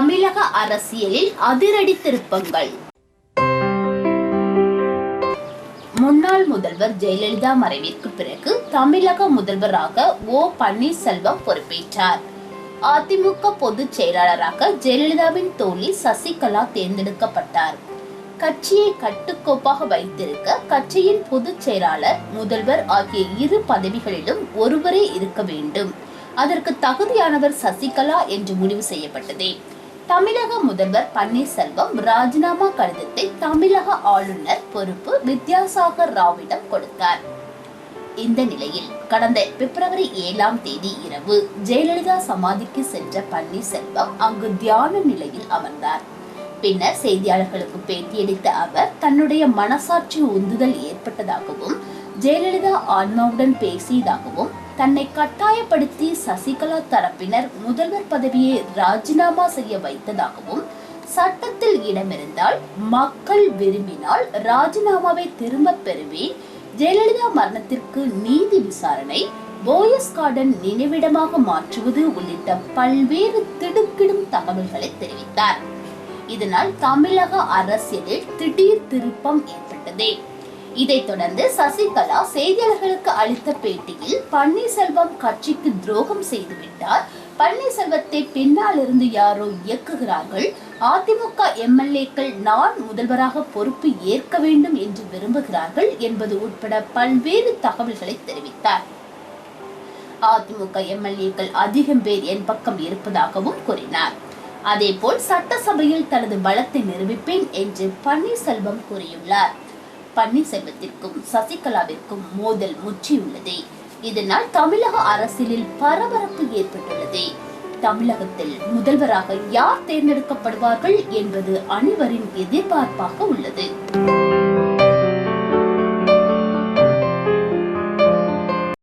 தமிழக அரசியலில் அதிரடி திருப்பங்கள். முன்னாள் முதல்வர் ஜெயலலிதா மறைவிற்கு பிறகு தமிழக முதல்வராக ஓ. பன்னீர்செல்வம் பொறுப்பேற்றார். அதிமுக பொதுச் செயலாளராக ஜெயலலிதாவின் தோழி சசிகலா தேர்ந்தெடுக்கப்பட்டார். கட்சியை கட்டுக்கோப்பாக வைத்திருக்க கட்சியின் பொதுச் செயலாளர் முதல்வர் ஆகிய இரு பதவிகளிலும் ஒருவரே இருக்க வேண்டும். அதற்கு தகுதியானவர் சசிகலா என்று முடிவு செய்யப்பட்டது. தமிழக முதல்வர் பன்னீர்செல்வம் ராஜினாமா கடிதத்தை தமிழக ஆளுநர் பொறுப்பு வித்யாசாகர் ராவிடம் கொடுத்தார். இந்த நிலையில் கடந்த பிப்ரவரி ஏழாம் தேதி இரவு ஜெயலலிதா சமாதிக்கு சென்ற பன்னீர்செல்வம் அங்கு தியான நிலையில் அமர்ந்தார். பின்னர் செய்தியாளர்களுக்கு பேட்டியளித்த அவர் தன்னுடைய மனசாட்சி உந்துதல் ஏற்பட்டதாகவும் ஜெயலலிதா ஆன்மாவுடன் பேசியதாகவும் தன்னை கட்டாயப்படுத்தி சசிகலா தரப்பினர் முதல்வர் பதவியை ராஜினாமா செய்ய வைத்ததாகவும் சட்டத்தில் இடமிருந்தால் மக்கள் விரும்பினால் ராஜினாமாவை திரும்ப பெறுவேன். ஜெயலலிதா மரணத்திற்கு நீதி விசாரணை போயஸ் கார்டன் நினைவிடமாக மாற்றுவது உள்ளிட்ட பல்வேறு திடுக்கிடும் தகவல்களை தெரிவித்தார். இதனால் தமிழக அரசியலில் திடீர் திருப்பம் ஏற்பட்டது. இதைத் தொடர்ந்து சசிகலா செய்தியாளர்களுக்கு அளித்த பேட்டியில் பன்னீர்செல்வம் கட்சிக்கு துரோகம் செய்துவிட்டார் பன்னீர்செல்வத்தை பின்னால் இருந்து யாரோ இயக்குகிறார்கள். அதிமுக எம்எல்ஏக்கள் நான் முதல்வராக பொறுப்பு ஏற்க வேண்டும் என்று விரும்புகிறார்கள் என்பது உட்பட பல்வேறு தகவல்களை தெரிவித்தார். அதிமுக எம்எல்ஏக்கள் அதிகம் பேர் என் பக்கம் இருப்பதாகவும் கூறினார். அதேபோல் சட்டசபையில் தனது பலத்தை நிரூபிப்பேன் என்று பன்னீர்செல்வம் கூறியுள்ளார். பன்னீர்செல்வத்திற்கும் சசிகலாவிற்கும் மோதல் முற்றியுள்ளது. இதனால் தமிழக அரசியலில் பரபரப்பு ஏற்பட்டுள்ளது. தமிழகத்தில் முதல்வராக யார் தேர்ந்தெடுக்கப்படுவார்கள் என்பது அனைவரின் எதிர்பார்ப்பாக உள்ளது.